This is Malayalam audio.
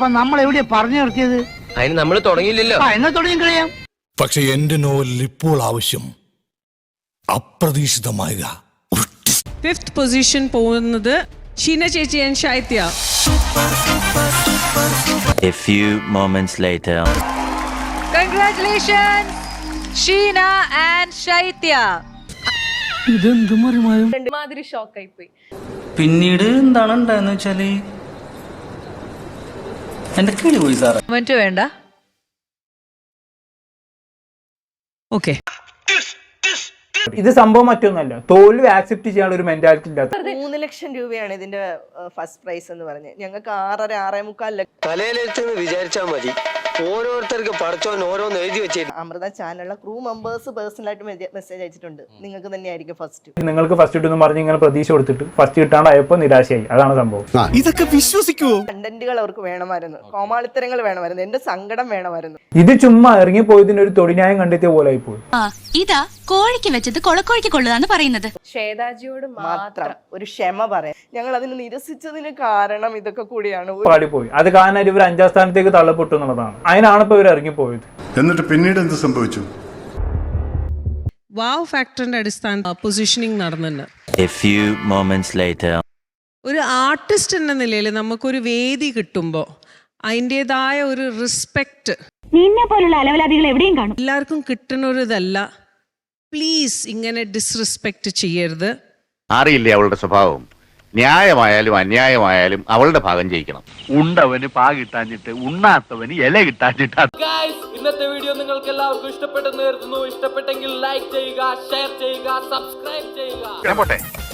അപ്പൊ നമ്മൾ എവിടെയാ പറഞ്ഞു നിർത്തിയത്? അതിന് നമ്മൾ തുടങ്ങിയില്ലല്ലോ. ആ എന്നാ തുടങ്ങി കഴിയാം പക്ഷെ എന്റെ നോവലിൽ ഇപ്പോൾ ആവശ്യം അപ്രതീക്ഷിതമായ ഒരു ഫിഫ്ത് പൊസിഷൻ പോകുന്നത് ഷീന ചേച്ചി and Shaithya. A few moments later. Congratulations Sheena and Shaitya. മാതിരി ഷോക്കായി പോയി പിന്നീട് എന്താണ് ഉണ്ടായെന്ന് വെച്ചാൽ എന്റെ കിളി പോയി സാറേ? കമന്റ് വേണ്ട. ഓക്കെ ഇത് സംഭവം മറ്റൊന്നല്ല. തോൽവി ആക്സെപ്റ്റ് ചെയ്യാനുള്ള ഒരു മെന്റാലിറ്റി ഇല്ലാത്ത മൂന്ന് ലക്ഷം രൂപയാണ് ഇതിന്റെ ഫസ്റ്റ് പ്രൈസ് എന്ന് പറഞ്ഞ്. ഞങ്ങൾക്ക് ആറര ആറേ മുക്കാൽ ലക്ഷം തലയിലെടുത്തെന്ന് വിചാരിച്ചാൽ മതി. ഓരോരുത്തർക്ക് പഠിച്ചോൻ ഓരോന്ന് എഴുതി വെച്ചിട്ട് അമൃത ചാനലിലെ ക്രൂ മെമ്പേഴ്സ് പേഴ്സണലായിട്ട് മെസ്സേജ് അയച്ചിട്ടുണ്ട്. നിങ്ങൾക്ക് തന്നെയായിരിക്കും ഫസ്റ്റ് നിങ്ങൾക്ക് ഫസ്റ്റ് കിട്ടുമെന്ന് പറഞ്ഞ് ഇങ്ങനെ പ്രതീക്ഷ കൊടുത്തിട്ട് ഫസ്റ്റ് കിട്ടാണ്ടായപ്പോൾ നിരാശയായി. അതാണ് സംഭവം. ഇതൊക്കെ വിശ്വസിക്കുവോ? കണ്ടന്റുകൾ അവർക്ക് വേണമായിരുന്നു. കോമാളിത്തരങ്ങൾ വേണമായിരുന്നു. എന്റെ സങ്കടം വേണമായിരുന്നു. ഇത് ചുമ്മാ ഇറങ്ങി പോയതിന്റെ ഒരു തൊടിന്യായം കണ്ടെത്തിയ പോലെ ആയിപ്പോയി. ഇതാ കോഴിക്ക് വെച്ചത് കൊളക്കോഴിക്ക് കൊള്ളുതാന്ന് പറയുന്നത്. ശ്വേതാജിയോട് മാത്രം ഒരു ക്ഷമ പറയാം. ഞങ്ങൾ അതിന് നിരസിച്ചതിന് കാരണം ഇതൊക്കെ കൂടിയാണ്. പാടിപ്പോയി. അത് കാരണം ഇവർ അഞ്ചാം സ്ഥാനത്തേക്ക് തള്ളപ്പെട്ടു എന്നുള്ളതാണ്. അതിനാണ് ഇപ്പൊ ഇവർ ഇറങ്ങിപ്പോയത്. എന്നിട്ട് പിന്നീട് എന്ത് സംഭവിച്ചു? വാവ് ഫാക്ടറിന്റെ അടിസ്ഥാന പൊസിഷനിങ് നടന്നുണ്ട് A few moments later. ഒരു ആർട്ടിസ്റ്റ് എന്ന നിലയിൽ നമുക്കൊരു വേദി കിട്ടുമ്പോൾ അതിന്റെതായ ഒരു റെസ്പെക്റ്റ് നിന്നെ പോലുള്ള അലവലാദികൾ എവിടെയും കാണും. എല്ലാവർക്കും കിട്ടുന്ന ഒരു ഇതല്ല പ്ലീസ് ഇങ്ങനെ ഡിസ്റെസ്പെക്ട് ചെയ്യരുത്. അറിയില്ലേ അവളുടെ സ്വഭാവം? ന്യായമായാലും അന്യായമായാലും അവളുടെ ഭാഗം ജയിക്കണം. ഉണ്ടവന് പാ കിട്ടാഞ്ഞിട്ട് ഉണ്ണാത്തവന് ഇല കിട്ടാഞ്ഞിട്ട്. ഇന്നത്തെ വീഡിയോ നിങ്ങൾക്ക് എല്ലാവർക്കും ഇഷ്ടപ്പെട്ടെന്ന് കരുതുന്നു. ഇഷ്ടപ്പെട്ടെങ്കിൽ ലൈക്ക് ചെയ്യുക ഷെയർ ചെയ്യുക സബ്സ്ക്രൈബ് ചെയ്യുക.